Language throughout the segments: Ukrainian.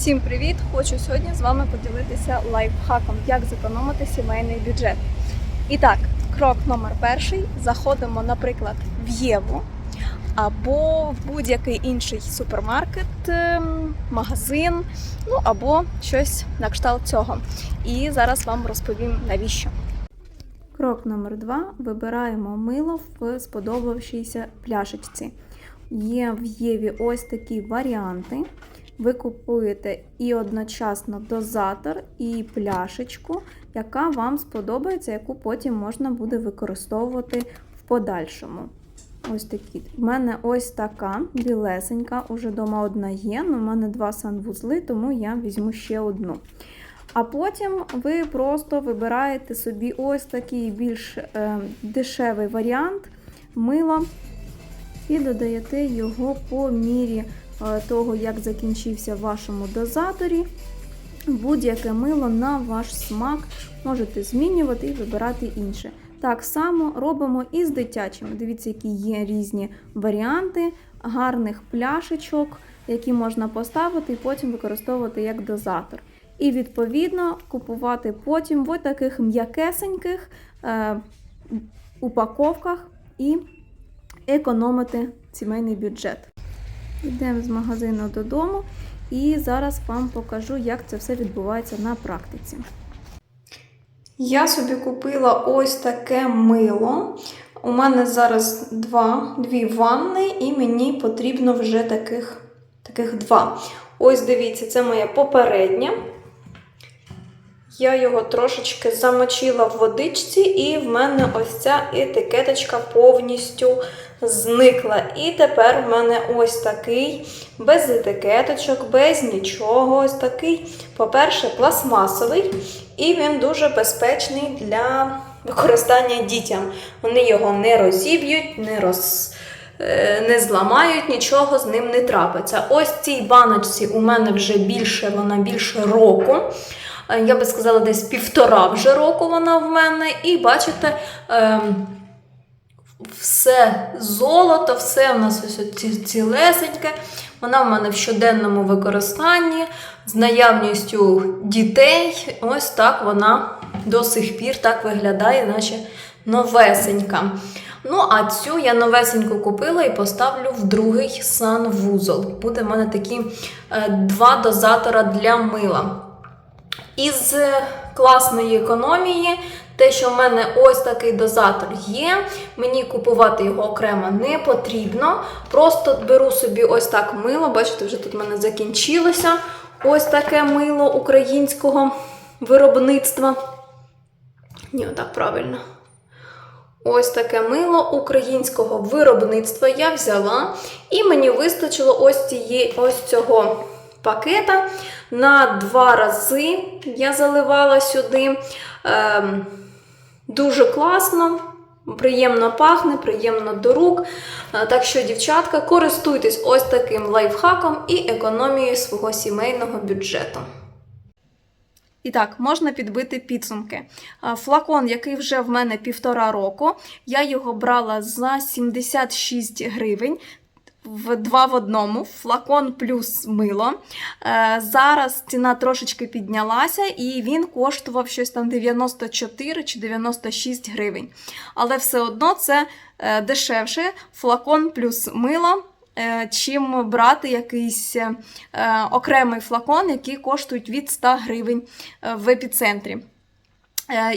Всім привіт! Хочу сьогодні з вами поділитися лайфхаком, як зекономити сімейний бюджет. І так, крок номер перший: заходимо, наприклад, в Єву або в будь-який інший супермаркет, ем, магазин, ну або щось на кшталт цього. І зараз вам розповім навіщо. Крок номер два: вибираємо мило в сподобавшійся пляшечці. Є в Єві ось такі варіанти. Ви купуєте і одночасно дозатор, і пляшечку, яка вам сподобається, яку потім можна буде використовувати в подальшому. Ось такі. У мене ось така білесенька, уже вдома одна є, але в мене два санвузли, тому я візьму ще одну. А потім ви просто вибираєте собі ось такий більш е, дешевий варіант мила і додаєте його по мірі того, як закінчився в вашому дозаторі. Будь-яке мило на ваш смак можете змінювати і вибирати інше. Так само робимо і з дитячими. Дивіться, які є різні варіанти гарних пляшечок, які можна поставити і потім використовувати як дозатор. І відповідно купувати потім в таких м'якесеньких е, упаковках і економити сімейний бюджет. Йдемо з магазину додому, і зараз вам покажу, як це все відбувається на практиці. Я собі купила ось таке мило. У мене зараз два, дві ванни, і мені потрібно вже таких, таких два. Ось дивіться, це моє попереднє. Я його трошечки замочила в водичці, і в мене ось ця етикеточка повністю зникла. І тепер в мене ось такий, без етикеточок, без нічого. Ось такий, по-перше, пластмасовий, і він дуже безпечний для використання дітям. Вони його не розіб'ють, не роз. е, Не зламають, нічого з ним не трапиться. Ось цій баночці у мене вже більше, вона більше року. Е, Я би сказала, десь півтора вже року вона в мене. І бачите, ем, все золото, все у нас ось цілесеньке. Вона в мене в щоденному використанні з наявністю дітей. Ось так вона до сих пір так виглядає, наче новесенька. Ну, а цю я новесеньку купила і поставлю в другий санвузол. Буде в мене такі е, два дозатора для мила. Із класної економії, те, що в мене ось такий дозатор є, мені купувати його окремо не потрібно. Просто беру собі ось так мило. Бачите, вже тут в мене закінчилося ось таке мило українського виробництва. Ні, отак правильно. Ось таке мило українського виробництва я взяла, і мені вистачило ось, цієї, ось цього пакета. На два рази я заливала сюди. Ем, дуже класно, приємно пахне, приємно до рук. Е, Так що, дівчатка, користуйтесь ось таким лайфхаком і економією свого сімейного бюджету. І так, можна підбити підсумки. Флакон, який вже в мене півтора року, я його брала за 76 гривень. В два в одному, флакон плюс мило. Е, зараз ціна трошечки піднялася, і він коштував щось там 94 чи 96 гривень. Але все одно це е, дешевше флакон плюс мило, е, чим брати якийсь окремий флакон, який коштують від 100 гривень в епіцентрі.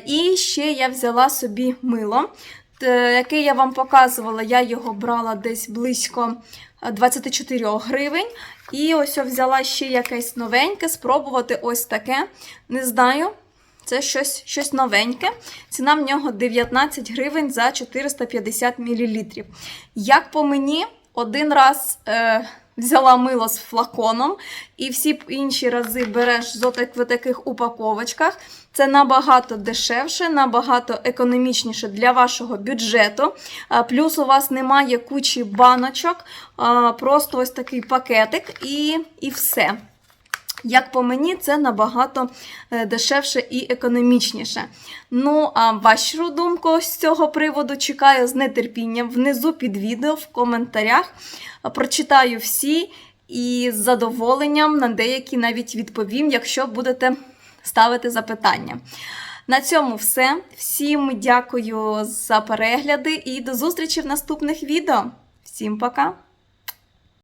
І ще я взяла собі мило, те, яке я вам показувала, я його брала десь близько е, 24 гривень. І ось взяла ще якесь новеньке, спробувати ось таке. Не знаю, це щось, щось новеньке. Ціна в нього 19 гривень за 450 мл. Як по мені, один раз е, взяла мило з флаконом, і всі інші рази береш в таких упаковочках. Це набагато дешевше, набагато економічніше для вашого бюджету. Плюс у вас немає кучі баночок, просто ось такий пакетик і, і все. Як по мені, це набагато е, дешевше і економічніше. Ну, а вашу думку з цього приводу чекаю з нетерпінням внизу під відео в коментарях. Прочитаю всі і з задоволенням на деякі навіть відповім, якщо будете ставити запитання. На цьому все. Всім дякую за перегляди і до зустрічі в наступних відео. Всім пока!